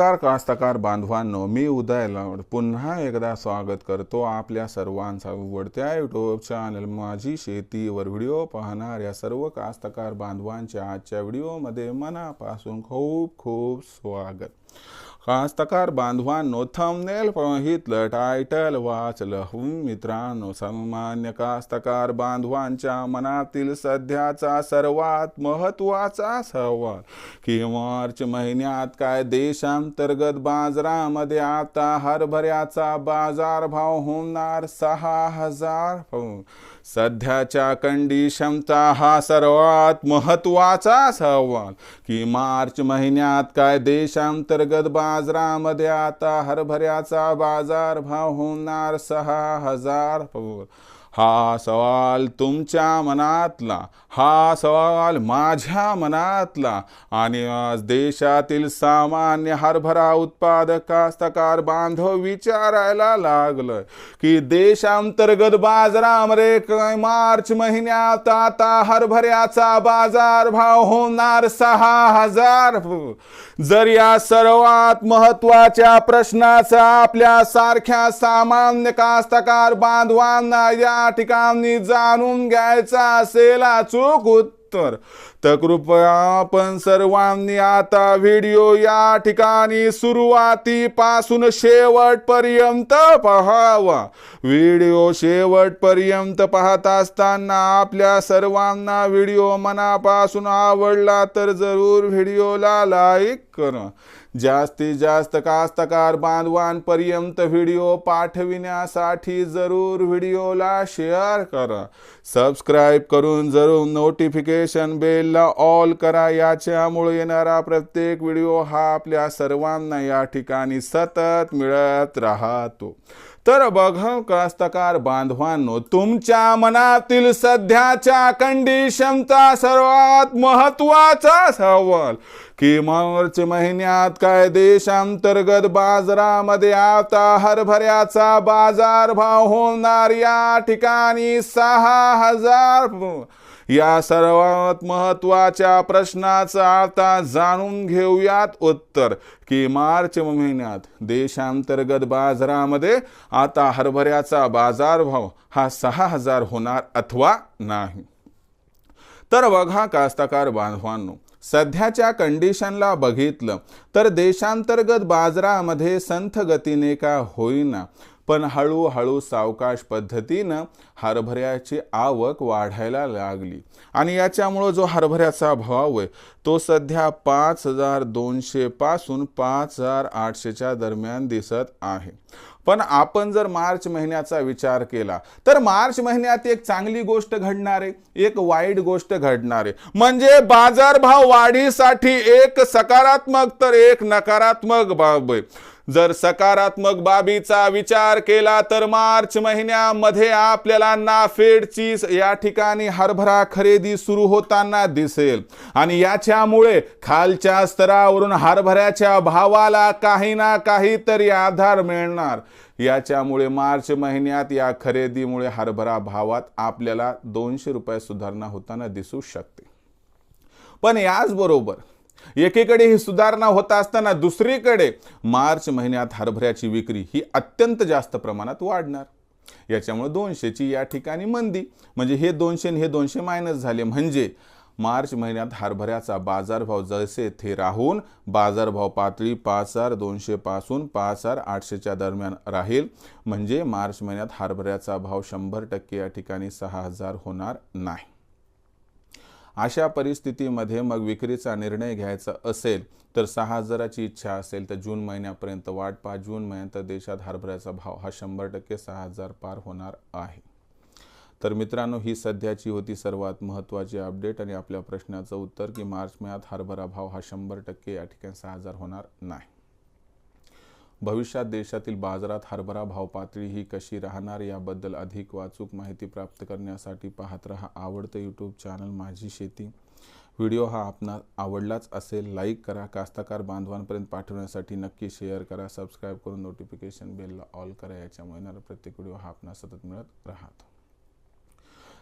नमस्कार कास्तकार बांधवांनो मी उदय लावड. पुन्हा एकदा स्वागत करतो आपल्या सर्वांचा उघडत्या युट्यूब चॅनल माझी शेतीवर व्हिडिओ पाहणाऱ्या सर्व कास्तकार बांधवांच्या आजच्या व्हिडिओमध्ये मनापासून खूप खूप स्वागत. कास्तकार बांधवांनो थंबनेल पाहितलं टायटल वाचलं हूं मित्रांनो सामान्य कास्तकार बांधवांच्या मनातील सध्याचा सर्वात महत्त्वाचा सवाल की मार्च महिन्यात काय देशांतर्गत बाजारामध्ये आता हरभऱ्याचा बाजारभाव होणार सहा हजार सध्याच्या कंडिशनचा हा सर्वात महत्त्वाचा सवाल. की मार्च महिन्यात काय देशांतर्गत बाजारामध्ये आता हरभऱ्याचा बाजार भाव होणार सहा हजार हा सवाल तुमच्या मनातला हा सवाल माझ्या मनातला. आणि आज देशातील सामान्य हरभरा उत्पादक कास्तकार बांधव विचारायला लागलं की देशांतर्गत बाजारामध्ये मार्च महिन्यात आता हरभऱ्याचा बाजारभाव होणार सहा हजार. जर या सर्वात महत्त्वाच्या प्रश्नाचा आपल्या सारख्या सामान्य कास्तकार बांधवांना या ठिकाणी जाणून घ्यायचा असेल अचूक उत्तर. तर कृपया आपण सर्वांनी आता व्हिडिओ या ठिकाणी सुरुवातीपासून शेवटपर्यंत पहावा. व्हिडिओ शेवटपर्यंत पाहत असताना आपल्या सर्वांना व्हिडिओ मनापासून आवडला तर जरूर व्हिडिओला लाईक करा. जास्तीत जास्त कास्तकार बांधवांपर्यंत व्हिडिओ पाठविण्यासाठी जरूर व्हिडिओला शेअर करा. सबस्क्राईब करून जरूर नोटिफिकेशन बेलला ऑल करा. याच्यामुळे येणारा प्रत्येक व्हिडिओ हा आपल्या सर्वांना या ठिकाणी सतत मिळत राहतो. तर बघ कास्तकार बांधवांनो तुमच्या मनातील सध्याच्या कंडिशनचा सर्वात महत्त्वाचा सवाल. की मार्च महिन्यात काय देशांतर्गत बाजारामध्ये आता हरभऱ्याचा बाजारभाव होणार? या ठिकाणी सहा हजार या सर्वात महत्त्वाच्या प्रश्नाचं आता जाणून घेऊयात उत्तर. की मार्च महिन्यात देशांतर्गत बाजारामध्ये आता हरभऱ्याचा बाजारभाव हा सहा हजार होणार अथवा नाही. तर बघा कास्तकार बांधवांनो सध्याच्या कंडिशनला बघितलं तर देशांतर्गत बाजारामध्ये संथ गतीने का होईना पण हळूहळू सावकाश पद्धतीनं हरभऱ्याची आवक वाढायला लागली. आणि याच्यामुळं जो हरभऱ्याचा भाव आहे तो सध्या पाच हजार दोनशे पासून पाच हजार आठशेच्या दरम्यान दिसत आहे. पण आपण जर मार्च महिन्याचा विचार केला तर मार्च महिन्यात एक चांगली गोष्ट घडणार आहे एक वाईट गोष्ट घडणार. आहे म्हणजे बाजारभाव वाढीसाठी एक सकारात्मक तर एक नकारात्मक बाब आहे. जर सकारात्मक बाबीचा विचार केला तर मार्च महिन्यामध्ये आपल्याला नाफेडची या ठिकाणी हरभरा खरेदी सुरू होताना दिसेल. आणि याच्यामुळे खालच्या स्तरावरून हरभऱ्याच्या भावाला काही ना काहीतरी आधार मिळणार. याच्यामुळे मार्च महिन्यात या खरेदीमुळे हरभरा भावात आपल्याला दोनशे रुपये सुधारणा होताना दिसू शकते. पण याचबरोबर एकीकडे ही सुधारणा होत असताना दुसरीकडे मार्च महिन्यात हरभऱ्याची विक्री ही अत्यंत जास्त प्रमाणात वाढणार. याच्यामुळे दोनशेची या ठिकाणी मंदी. म्हणजे हे दोनशे हे दोनशे मायनस झाले. म्हणजे मार्च महिन्यात हरभऱ्याचा बाजारभाव जसे थे राहून बाजारभाव पातळी पाच हजार दोनशे पासून पाच हजार आठशेच्या दरम्यान राहील. म्हणजे मार्च महिन्यात हरभऱ्याचा भाव शंभर टक्के या ठिकाणी सहा हजार होणार नाही. अशा परिस्थितीमध्ये मग विक्रीचा निर्णय घ्यायचा असेल तर सहा हजाराची इच्छा असेल तर जून महिन्यापर्यंत वाट पहा. जून महिन्यात देशात हरभऱ्याचा भाव हा शंभर टक्के सहा हजार पार होणार आहे. तर मित्रांनो ही सध्याची होती सर्वात महत्त्वाची अपडेट आणि आपल्या प्रश्नाचं उत्तर की मार्च महिन्यात हरभरा भाव हा शंभर टक्के या ठिकाणी सहा हजार होणार नाही. भविष्यात देशातील बाजारात हरभरा भाव पातळी ही कशी राहणार याबद्दल अधिक वाचूक माहिती प्राप्त करण्यासाठी पाहत रहा आवडतं यूट्यूब चॅनल माझी शेती. व्हिडिओ हा आपणा आवडलाच असेल लाईक करा. कास्ताकार बांधवांपर्यंत पाठवण्यासाठी नक्की शेअर करा. सबस्क्राईब करून नोटिफिकेशन बेलला ऑल करा. याच्यामुळे येणारा प्रत्येक व्हिडिओ हा आपणास सतत मिळत राहतो.